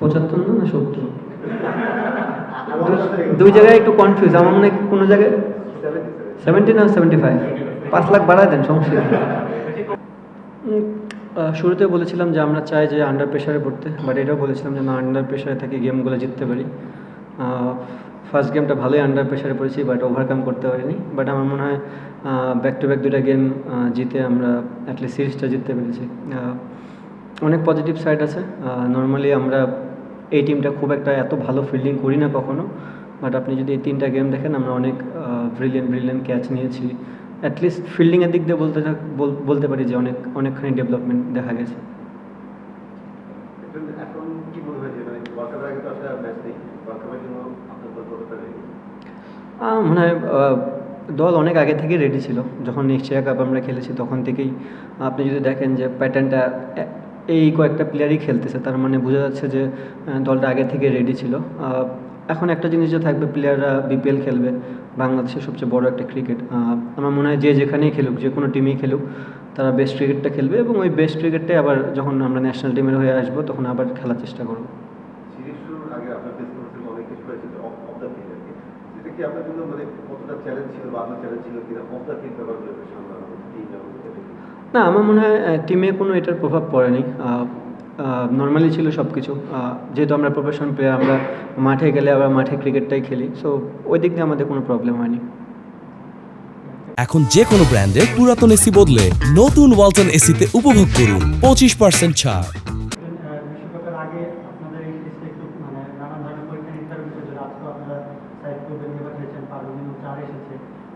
পঁচাত্তর না না সত্তর? দুই জায়গায় একটু কনফিউজ আমার মনে হয় কোনো জায়গায়? সেভেন্টি না সেভেন্টি ফাইভ পাঁচ লাখ বাড়ায় দেন সমস্যা। শুরুতে বলেছিলাম যে আমরা চাই যে আন্ডার প্রেশারে পড়তে বাট এটাও বলেছিলাম যে না আন্ডার প্রেশারে থেকে গেমগুলো জিততে পারি। ফার্স্ট গেমটা ভালোই আন্ডার প্রেশারে পড়েছি বাট ওভারকাম করতে পারিনি। বাট আমার মনে হয় ব্যাক টু ব্যাক দুটা গেম জিতে আমরা অ্যাটলিস্ট সিরিজটা জিততে পেরেছি। অনেক পজিটিভ সাইড আছে। নর্মালি আমরা এই টিমটা খুব একটা এত ভালো ফিল্ডিং করি না কখনো বাট আপনি যদি এই তিনটা গেম দেখেন আমরা অনেক ব্রিলিয়েন্ট ব্রিলিয়েন্ট ক্যাচ নিয়েছি। অ্যাটলিস্ট ফিল্ডিংয়ের দিক দিয়ে বলতে বলতে পারি যে অনেক অনেকখানি ডেভেলপমেন্ট দেখা গেছে। মনে হয় মানে হয় দল অনেক আগে থেকেই রেডি ছিল। যখন এশিয়া কাপ আমরা খেলেছি তখন থেকেই। আপনি যদি দেখেন যে প্যাটার্নটা এই কয়েকটা প্লেয়ারই খেলতেছে। তার মানে বোঝা যাচ্ছে যে দলটা আগে থেকে রেডি ছিল। এখন একটা জিনিস যে থাকবে প্লেয়াররা বিপিএল খেলবে। বাংলাদেশের সবচেয়ে বড় একটা ক্রিকেট আমার মনে হয় যে যেখানেই খেলুক, যে কোনো টিমেই খেলুক, তারা বেস্ট ক্রিকেটটা খেলবে এবং ওই বেস্ট ক্রিকেটটাই আবার যখন আমরা ন্যাশনাল টিমের হয়ে আসব, তখন আবার খেলার চেষ্টা করব। মানে কতটা চ্যালেঞ্জ ছিল বা চ্যালেঞ্জ ছিল কিনা? এবং না, আমার মনে হয় টিমে কোনো এটার প্রভাব পড়েনি। নর্মালি ছিল সব কিছু যেহেতু আমরা প্রফেশন প্লেয়ার আমরা মাঠে গেলে আবার মাঠে ক্রিকেটটাই খেলি। সো ওই দিক দিয়ে আমাদের কোনো প্রবলেম হয়নি। এখন যে কোনো ব্র্যান্ডের পুরাতন এসি বদলে নতুন ওয়ালটন এসিতে উপভোগ করুন। পঁচিশ পার্সেন্ট ছাড় আহ, বিশ্বকাপের আগে আপনাদের এই সিরিজটা একটু মানে নানান ধরনের পরীক্ষা নিরীক্ষার বিষয় ছিল আজকে আপনারা সাইড করবেন নিয়ে পাঠিয়েছেন পারভিন চার এসেছে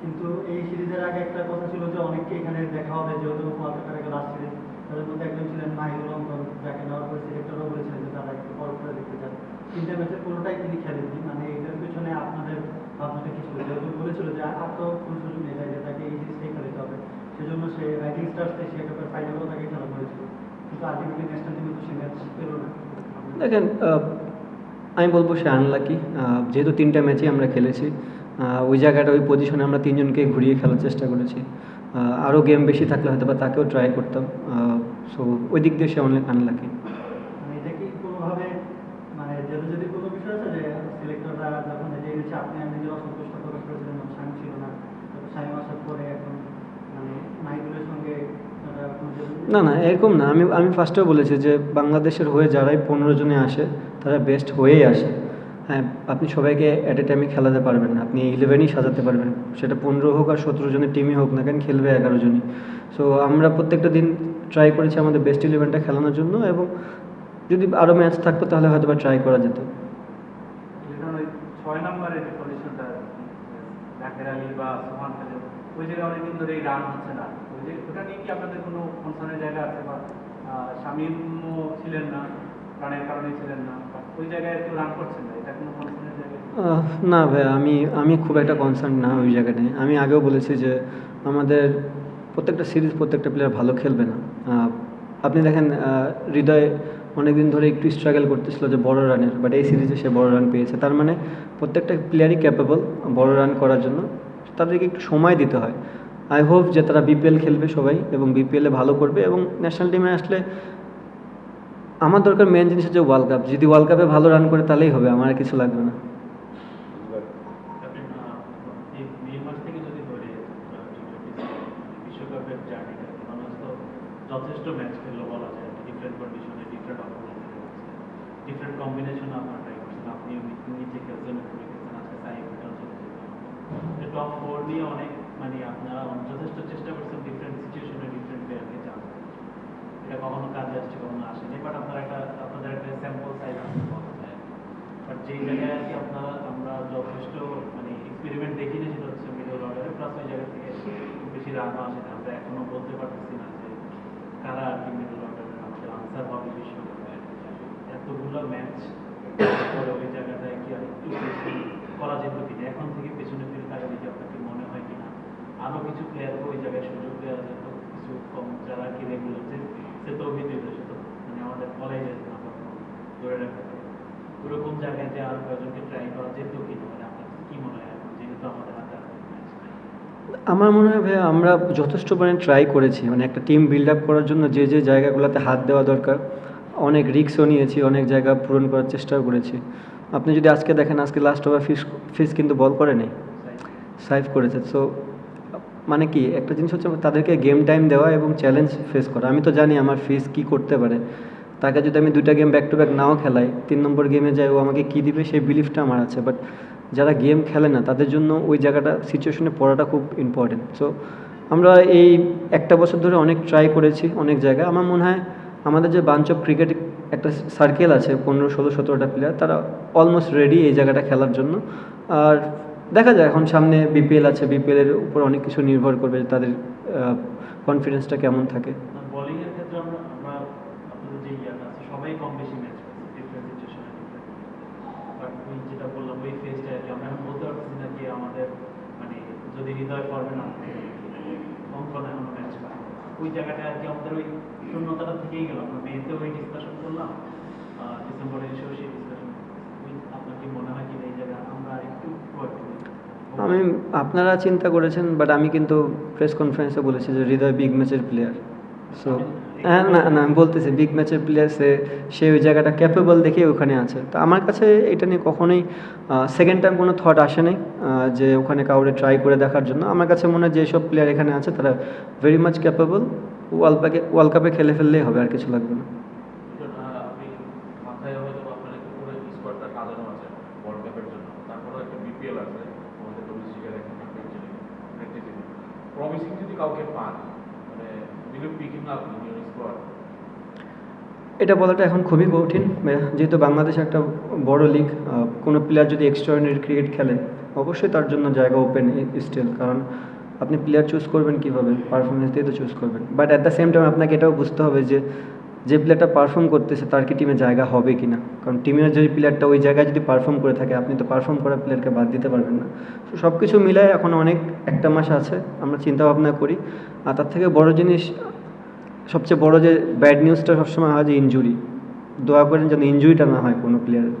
কিন্তু এই সিরিজের আগে একটা কথা ছিল যে অনেককে এখানে দেখা হবে যেহেতু ওয়ার্ল্ড কাপের আগে লাস্ট সিরিজ তাদের মধ্যে একজন ছিলেন মাহিদুল অঙ্কন যাকে নেওয়ার পরে সিলেক্টরও বলেছিলেন যে তারা একটু পর করে দেখতে চান তিনটা ম্যাচের তিনি মানে এটার আপনাদের ভাবনাটা কি ছিল? যেহেতু বলেছিল যে তাকে এই হবে। সেজন্য সে রাইটিং কাপের ফাইনালও তাকে খেলা কিন্তু আলটিমেটলি ন্যাশনাল টিমে তো সে ম্যাচ পেল না। দেখেন আমি বলব সে আনলাকি যেহেতু তিনটা ম্যাচই আমরা খেলেছি ওই জায়গাটা, ওই পজিশনে আমরা তিনজনকে ঘুরিয়ে খেলার চেষ্টা করেছি। আরও গেম বেশি থাকলে হয়তো বা তাকেও ট্রাই করতাম। সো ওই দিক দিয়ে সে অনেক আনলাকি মানে এটা কি কোনোভাবে মানে যেহেতু যদি কোনো বিষয় আছে যে সিলেক্টররা এটা আপনি নিজে অসন্তুষ্ট প্রকাশ করেছিলেন স্বামী ছিল না স্বামী আসার পরে এখন মানে সঙ্গে যে- না না, এরকম না, আমি আমি ফার্স্টেও বলেছি যে বাংলাদেশের হয়ে যারাই পনেরো জনে আসে, তারা বেস্ট হয়েই আসে। হ্যাঁ আপনি সবাইকে অ্যাট এ টাইমে খেলাতে পারবেন না, আপনি ইলেভেনই সাজাতে পারবেন, সেটা পনেরো হোক আর সতেরো জনের টিমই হোক না কেন, খেলবে এগারো জনই সো আমরা প্রত্যেকটা দিন ট্রাই করেছি আমাদের বেস্ট ইলেভেনটা খেলানোর জন্য এবং যদি আরও ম্যাচ থাকতো তাহলে হয়তো বা ট্রাই করা যেত। জাকের বা সোহান খালেদ ওই জায়গায় অনেকদিন ধরে রান হচ্ছে না। ওই যে ওটা নিয়ে কি আপনাদের কোনো কনসার্নের জায়গা আছে বা শামীমও ছিলেন না রানের কারণে ছিলেন না ওই জায়গায় একটু রান করছেন না? এটা কোনো কনসার্নের জায়গা না ভাই আমি আমি খুব একটা কনসার্ন না ওই জায়গাটায় আমি আগেও বলেছি যে আমাদের প্রত্যেকটা সিরিজ প্রত্যেকটা প্লেয়ার ভালো খেলবে না। আপনি দেখেন আহ, হৃদয় অনেকদিন ধরে একটু স্ট্রাগল করতেছিল যে বড় রানের বাট এই সিরিজে সে বড় রান পেয়েছে। তার মানে প্রত্যেকটা প্লেয়ারই ক্যাপেবল বড় রান করার জন্য। তাদেরকে একটু সময় দিতে হয়। আই হোপ যে তারা বিপিএল খেলবে সবাই এবং বিপিএলে ভালো করবে এবং ন্যাশনাল টিমে আসলে আমার দরকার মেন জিনিস হচ্ছে ওয়ার্ল্ড কাপ যদি ওয়ার্ল্ড কাপে ভালো রান করে তাহলেই হবে, আমার কিছু লাগবে না। যথেষ্ট ম্যাচ খেললো বলা যায়। ডিফারেন্ট কন্ডিশনে ডিফারেন্ট অপোনেন্টের ডিফারেন্ট কম্বিনেশন আপনার ট্রাই করছেন আপনি নিজে খেলছেন উপরে খেলছেন আজকে সাইড টপ ফোর নিয়ে অনেক মানে আপনারা যথেষ্ট চেষ্টা করছেন ডিফারেন্ট সিচুয়েশনে ডিফারেন্ট প্লেয়ারকে চান্স এটা কখনো কাজে আসছে, কখনো আসেনি। বাট আপনার একটা, আপনাদের একটা স্যাম্পল সাইজ আছে বাট যেই জায়গায় আর কি আপনারা, আমরা যথেষ্ট মানে এক্সপেরিমেন্ট দেখিনি, সেটা হচ্ছে মিডল অর্ডারে প্লাস ওই জায়গা থেকে বেশি রানও আসে আমরা এখনও বলতে পারতেছি না যে কারা আর কি মিডল অর্ডারে আমাদের আনসার হবে বিশ্বকাপে এতগুলো ম্যাচ কি আর একটু বেশি করা যেত কিনা? এখন থেকে পেছনে ফিরে তাকালে কি মনে হয় কিনা? কিছু ওই জায়গায় সুযোগ দেওয়া যেত কিছু কম যারা কি রেগুলার সে তো সেটা মানে আমাদের ধরে রাখা যায়। ওরকম জায়গায় যে আরও কয়েকজনকে ট্রাই করা যেত কি মানে আপনার কি মনে হয় যেহেতু আমাদের হাতে আমার মনে হয় ভাইয়া, আমরা যথেষ্ট পরিমাণে ট্রাই করেছি। মানে একটা টিম বিল্ড আপ করার জন্য যে যে জায়গাগুলোতে হাত দেওয়া দরকার অনেক রিস্কও নিয়েছি, অনেক জায়গা পূরণ করার চেষ্টাও করেছি। আপনি যদি আজকে দেখেন, আজকে লাস্ট ওভার ফিস ফিস কিন্তু বল করে নেই। সাইভ করেছে। সো মানে কি, একটা জিনিস হচ্ছে তাদেরকে গেম টাইম দেওয়া এবং চ্যালেঞ্জ ফেস করা। আমি তো জানি আমার ফিস কি করতে পারে। তাকে যদি আমি দুইটা গেম ব্যাক টু ব্যাক নাও খেলাই, তিন নম্বর গেমে যাই, ও আমাকে কী দিবে সেই বিলিফটা আমার আছে। বাট যারা গেম খেলে না, তাদের জন্য ওই জায়গাটা সিচুয়েশনে পড়াটা খুব ইম্পর্টেন্ট সো আমরা এই একটা বছর ধরে অনেক ট্রাই করেছি, অনেক জায়গায় আমার মনে হয় আমাদের যে বাঞ্চ ক্রিকেট একটা সার্কেল আছে, পনেরো, ষোলো, সতেরোটা প্লেয়ার তারা অলমোস্ট রেডি এই জায়গাটা খেলার জন্য। আর দেখা যায়, এখন সামনে বিপিএল আছে বিপিএলের উপর অনেক কিছু নির্ভর করবে তাদের কনফিডেন্সটা কেমন থাকে বোলিং এর ক্ষেত্রে আমরা আমরা আপনাদের যে ইয়াটা আছে সবাই কম বেশি ম্যাচ করছে ডিফারেন্ট সিচুয়েশনে বাট ওই যেটা বললাম ওই ফেজটা আর কি আমরা এখন বলতে পারছি না যে আমাদের মানে যদি হৃদয় পড়বে না অঙ্কন এখনও ম্যাচ পায় ওই জায়গাটা আর কি আমাদের ওই শূন্যতাটা থেকেই গেল। আমরা মেয়েতে ওই ডিসকাশন করলাম। ডিসেম্বরে এসেও সেই ডিসকাশন আপনার কি মনে হয় কি এই জায়গা? আমরা একটু? আমি আপনারা চিন্তা করেছেন বাট আমি কিন্তু প্রেস কনফারেন্সে বলেছি যে হৃদয় বিগ ম্যাচের প্লেয়ার সো হ্যাঁ না না, আমি বলতেছি বিগ ম্যাচের প্লেয়ারসে সে ওই জায়গাটা ক্যাপেবল দেখে ওখানে আছে। তো আমার কাছে এটা নিয়ে কখনোই সেকেন্ড টাইম কোনো থট আসে নাই যে ওখানে কাউরে ট্রাই করে দেখার জন্য। আমার কাছে মনে হয় যেসব প্লেয়ার এখানে আছে, তারা ভেরি মাচ ক্যাপেবল ওয়ার্ল্ড কাপে ওয়ার্ল্ড কাপে খেলে ফেললেই হবে, আর কিছু লাগবে না আপনি মাথায় হয়তো আপনার একটু পুরো স্কোয়াডটা সাজানো আছে ওয়ার্ল্ড কাপের জন্য তারপরে একটা বিপিএল আছে আমাদের ডোমেস্টিকের একটা প্র্যাকটিস প্রমিসিং যদি কাউকে পান মানে will you pick him up in your squad এটা বলাটা এখন খুবই কঠিন। যেহেতু বাংলাদেশ একটা বড় লিগ কোনো প্লেয়ার যদি এক্সট্রাঅর্ডিনারি ক্রিকেট খেলে, অবশ্যই তার জন্য জায়গা ওপেন স্টিল কারণ আপনি প্লেয়ার চুজ করবেন কীভাবে পারফরমেন্স দিয়ে তো চুজ করবেন। But at the same time আপনাকে এটাও বুঝতে হবে যে যে প্লেয়ারটা পারফর্ম করতেছে তার কি টিমে জায়গা হবে কি না কারণ টিমের যে প্লেয়ারটা ওই জায়গায় যদি পারফর্ম করে থাকে, আপনি তো পারফর্ম করা প্লেয়ারকে বাদ দিতে পারবেন না। তো সব কিছু মিলায় এখন অনেক, একটা মাস আছে, আমরা চিন্তা ভাবনা করি। আর তার থেকে বড় জিনিস সবচেয়ে বড় যে ব্যাড নিউজটা সবসময় হয় যে ইনজুরি দোয়া করেন যেন ইনজুরিটা না হয় কোনো প্লেয়ারের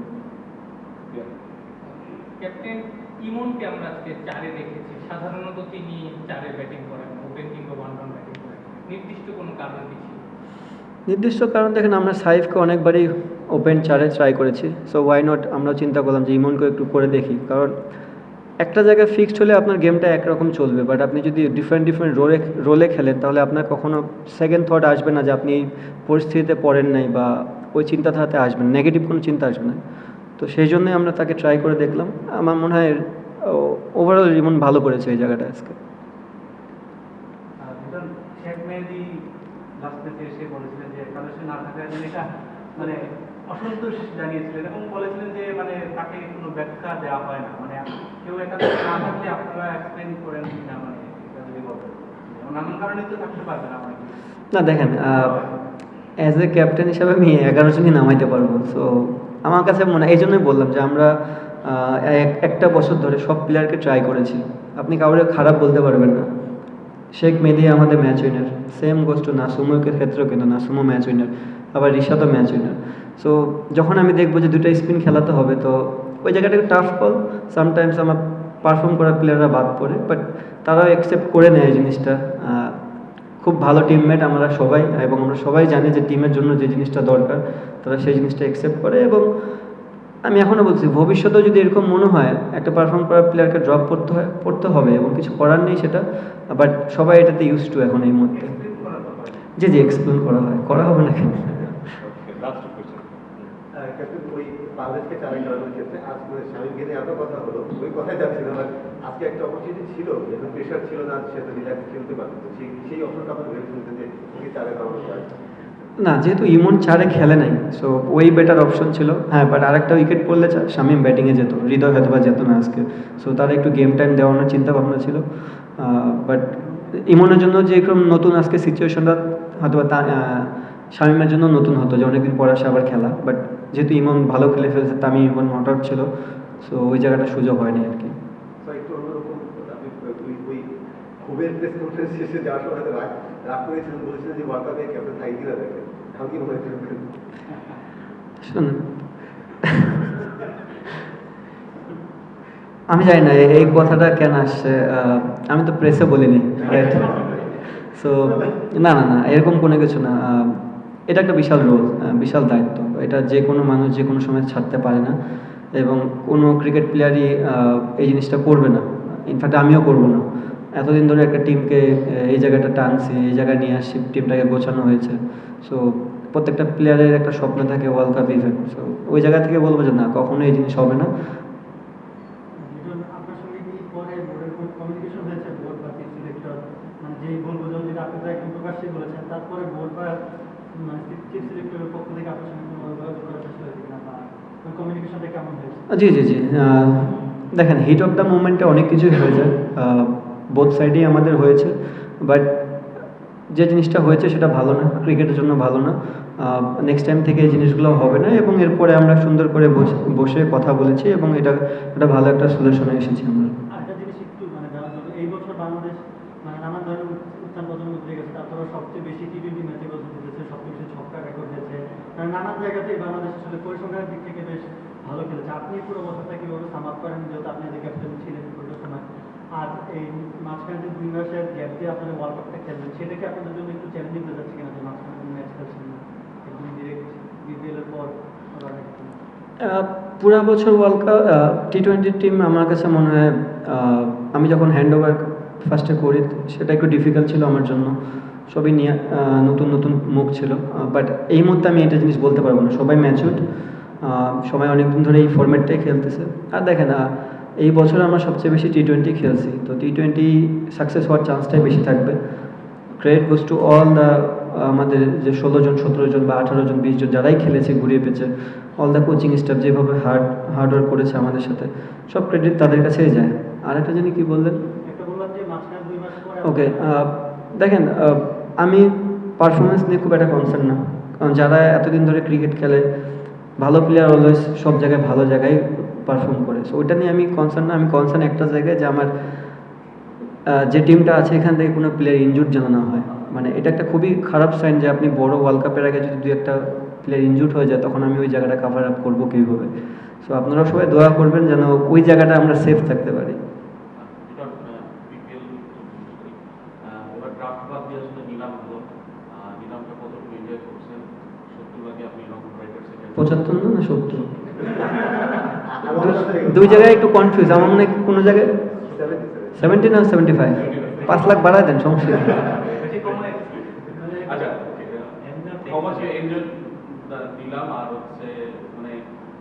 ক্যাপ্টেন ইমনকে আমরা আজকে চারে দেখেছি। সাধারণত তিনি চারে ব্যাটিং করেন ওপেন কিংবা ওয়ান ডাউন ব্যাটিং করেন। নির্দিষ্ট কোনো কারণ কি নির্দিষ্ট কারণ দেখেন আমরা সাইফকে অনেকবারই ওপেন চারে ট্রাই করেছি। সো ওয়াই নট আমরা চিন্তা করলাম যে ইমনকে একটু করে দেখি। কারণ একটা জায়গায় ফিক্সড হলে আপনার গেমটা একরকম চলবে বাট আপনি যদি ডিফারেন্ট ডিফারেন্ট রোলে রোলে খেলেন, তাহলে আপনার কখনো সেকেন্ড থট আসবে না যে আপনি এই পরিস্থিতিতে পড়েন নাই বা ওই চিন্তাধারাতে আসবেন নেগেটিভ কোনো চিন্তা আসবে না। তো সেই জন্যই আমরা তাকে ট্রাই করে দেখলাম। আমার মনে হয় ওভারঅল ইমন ভালো করেছে এই জায়গাটা আজকে। মানে অসন্তোষ জানিয়েছিলেন এবং বলেছিলেন যে ব্যাখ্যা দেওয়া হয় না। মানে কেউ একাদশে না থাকলে আপনারা এক্সপ্লেন করেন না মানে এটা না দেখেন অ্যাজ এ ক্যাপ্টেন হিসাবে আমি এগারো জনই নামাইতে পারব। সো আমার কাছে মনে এই জন্যই বললাম যে আমরা একটা বছর ধরে সব প্লেয়ারকে ট্রাই করেছি। আপনি কাউরে খারাপ বলতে পারবেন না। শেখ মেদি আমাদের match winner same goes to নাসুমোর ক্ষেত্রেও কিন্তু নাসুমো ম্যাচ উইনার আবার রিশাদও ম্যাচ উইনার সো যখন আমি দেখব যে দুটো স্পিন খেলাতে হবে, তো ওই জায়গাটা টাফ কল সামটাইমস আমার পারফর্ম করা প্লেয়াররা বাদ পড়ে বাট তারাও অ্যাকসেপ্ট করে নেয় এই জিনিসটা। খুব ভালো টিমমেট আমরা সবাই, এবং আমরা সবাই জানি যে টিমের জন্য যে জিনিসটা দরকার, তারা সেই জিনিসটা অ্যাকসেপ্ট করে, এবং আমি এখনও বলছি, ভবিষ্যতেও যদি এরকম মনে হয়, একটা পারফর্ম করা প্লেয়ারকে ড্রপ করতে হয় পড়তে হবে, এবং কিছু করার নেই সেটা বাট সবাই এটাতে ইউজ টু এখন এই মুহূর্তে। যে যে এক্সপ্লেন করা হয়। করা হবে না কেন লাস্ট কোয়েশ্চেন ক্যাপ্টেন ওই বাংলাদেশকে চালাই খেলানোর ক্ষেত্রে আজকে স্বামীকে নিয়ে এত কথা হলো, ওই কথাই যাচ্ছিল আজকে একটা অপরচুনিটি ছিল যেহেতু প্রেশার ছিল না, সে তো রিল্যাক্স খেলতে পারতো। সেই সেই অপশনটা আপনার ভেবেছিলেন যে ওকে চালে যায় না, যেহেতু ইমন চারে খেলে নাই সো ওই বেটার অপশন ছিল। হ্যাঁ বাট আরেকটা উইকেট পড়লে শামীম ব্যাটিংয়ে যেত, হৃদয় হয়তো বা যেত না আজকে। সো তার একটু গেম টাইম দেওয়ানোর চিন্তা ভাবনা ছিল বাট ইমনের জন্য যে এরকম নতুন আজকে সিচুয়েশনটা হয়তো বা শামীমের জন্য নতুন হতো যে অনেকদিন পর আসে আবার খেলা বাট যেহেতু ইমন ভালো খেলে ফেলছে তামিম ইমন নট আউট ছিল সো ওই জায়গাটা সুযোগ হয়নি আর কি। তো একটু অন্যরকম আপনি ওই ওই খুবের প্রেস কনফারেন্স শেষে যাওয়ার সময় হয়তো রাগ রাগ করেছিলেন বলেছিলেন যে ওয়ার্ল্ড কাপে ক্যাপ্টেন থাই দেখেন এখন মনে শোনেন আমি জানি না এই কথাটা কেন আসছে আহ, আমি তো প্রেসে বলিনি রাইট সো না না না এরকম কোনো কিছু না আহ, এটা একটা বিশাল রোল বিশাল দায়িত্ব। এটা যে কোনো মানুষ যে কোনো সময় ছাড়তে পারে না এবং কোনো ক্রিকেট প্লেয়ারই এই জিনিসটা করবে না। ইনফ্যাক্ট আমিও করব না। এতদিন ধরে একটা টিমকে এই জায়গাটা টানছি, এই জায়গায় নিয়ে আসছি টিমটাকে গোছানো হয়েছে। সো প্রত্যেকটা প্লেয়ারের একটা স্বপ্ন থাকে ওয়ার্ল্ড কাপ ইভেন্ট সো ওই জায়গা থেকে বলব যে না কখনো এই জিনিস হবে না লিটন, আপনার সঙ্গে কি পরে বোর্ডের কোনো কমিউনিকেশন হয়েছে বোর্ড বা চিফ সিলেক্টর মানে যেই বলব যেটা আপনি তো একদম প্রকাশ্যে বলেছেন তারপরে বোর্ড বা মানে চিফ সিলেক্টরের পক্ষ থেকে আপনার সঙ্গে কোনো যোগাযোগ করার চেষ্টা হয়েছে কিনা বা ওই কমিউনিকেশনটা কেমন হয়েছে জি জি জি দেখেন হিট অফ দ্য মুভমেন্টে অনেক কিছুই হয়েছে বোথ সাইডেই আমাদের হয়েছে বাট যে জিনিসটা হয়েছে সেটা ভালো না ক্রিকেটের জন্য ভালো না। নেক্সট টাইম থেকে এই জিনিসগুলো হবে না এবং এরপরে আমরা সুন্দর করে বসে- কথা বলেছি এবং এটা একটা ভালো একটা সলিউশনে এসেছি আমরা নানান মানে বাংলাদেশ আসলে পরিসংখ্যানের দিক থেকে বেশ ভালো খেলেছে। আপনি পুরো বছরটা কীভাবে সাম আপ করেন? যেহেতু আপনি যে ক্যাপ্টেন ছিলেন পুরো সময়, আর এই মাঝখানে যে দুই মাসের গ্যাপ দিয়ে আপনারা ওয়ার্ল্ড কাপটা খেলবেন সেটা আপনাদের জন্য একটু চ্যালেঞ্জিং হয়ে যাচ্ছে কিনা যে মাঝখানে ম্যাচ খেলছেন না? একদম ডিরেক্ট বিপিএল এর পর পুরা বছর world cup T twenty team আমার কাছে মনে হয় আমি যখন হ্যান্ড ওভার ফার্স্টে করি, সেটা একটু ডিফিকাল্ট ছিল আমার জন্য। সবই নিয়ে নতুন নতুন মুখ ছিল। বাট এই মুহূর্তে আমি এটা জিনিস বলতে পারব না। সবাই ম্যাচুড সবাই অনেকদিন ধরে এই ফরম্যাটটাই খেলতেছে। আর দেখেন এই বছর আমরা সবচেয়ে বেশি টি টোয়েন্টি খেলছি। তো টি টোয়েন্টি সাকসেস হওয়ার চান্সটাই বেশি থাকবে। Credit goes to all the আমাদের যে ষোলো জন সতেরো জন বা আঠারো জন বিশ জন যারাই খেলেছে ঘুরিয়ে পেয়েছে অল দ্য কোচিং স্টাফ যেভাবে হার্ড হার্ড ওয়ার্ক করেছে আমাদের সাথে সব ক্রেডিট তাদের কাছেই যায়। আর একটা জানি কি বললেন ওকে দেখেন আমি পারফরমেন্স নিয়ে খুব একটা কনসার্ন না। কারণ যারা এতদিন ধরে ক্রিকেট খেলে ভালো প্লেয়ার অলওয়েজ সব জায়গায় ভালো জায়গায় পারফর্ম করে। সো ওইটা নিয়ে আমি কনসার্ন না, আমি কনসার্ন একটা জায়গায় যে আমার যে টিমটা আছে এখান থেকে কোনো প্লেয়ার ইনজুর যেন না হয়। মানে এটা একটা খুবই খারাপ সাইন যে আপনি বড় ওয়ার্ল্ড কাপের আগে যদি দু একটা প্লেয়ার ইনজুর হয়ে যায়, তখন আমি ওই জায়গাটা কাভার আপ করব কীভাবে? সো আপনারা সবাই দোয়া করবেন যেন ওই জায়গাটা আমরা সেফ থাকতে পারি এটা বিপিএল এবার ড্রাফট বাদ দিয়ে আসলে নিলাম হলো আহ, নিলামটা কতটুকু এনজয় করছেন সত্তর লাখে আপনি লং রাইডার্সে পঁচাত্তর না না সত্তর? দুই জায়গায় একটু কনফিউজ আমার মনে হয় কোনো জায়গায়? 77 সেভেন্টি না সেভেন্টি ফাইভ পাঁচ লাখ বাড়ায় দেন সমস্যা আচ্ছা মানে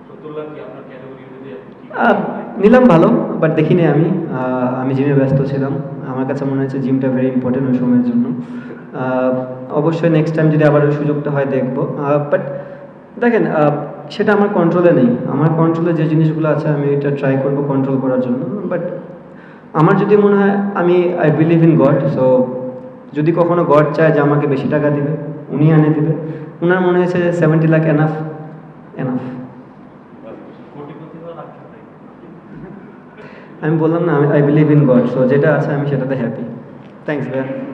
সত্তর লাখ কি আপনার ক্যাটাগরি অনুযায়ী আপনি কি আহ, নিলাম ভালো বাট দেখিনি আমি। আমি জিমে ব্যস্ত ছিলাম। আমার কাছে মনে হচ্ছে জিমটা ভেরি ইম্পর্টেন্ট ওই সময়ের জন্য। অবশ্যই নেক্সট টাইম যদি আবার ওই সুযোগটা হয় দেখব। বাট দেখেন সেটা আমার কন্ট্রোলে নেই। আমার কন্ট্রোলে যে জিনিসগুলো আছে, আমি এটা ট্রাই করব কন্ট্রোল করার জন্য। বাট আমার যদি মনে হয়, আমি I believe in God so যদি কখনো গড চায় যে আমাকে বেশি টাকা দিবে, উনি এনে দিবে। ওনার মনে হয়েছে সেভেন্টি লাখ এনাফ এনাফ আমি বললাম না I believe in God so যেটা আছে আমি সেটাতে হ্যাপি থ্যাংকস ভাইয়া।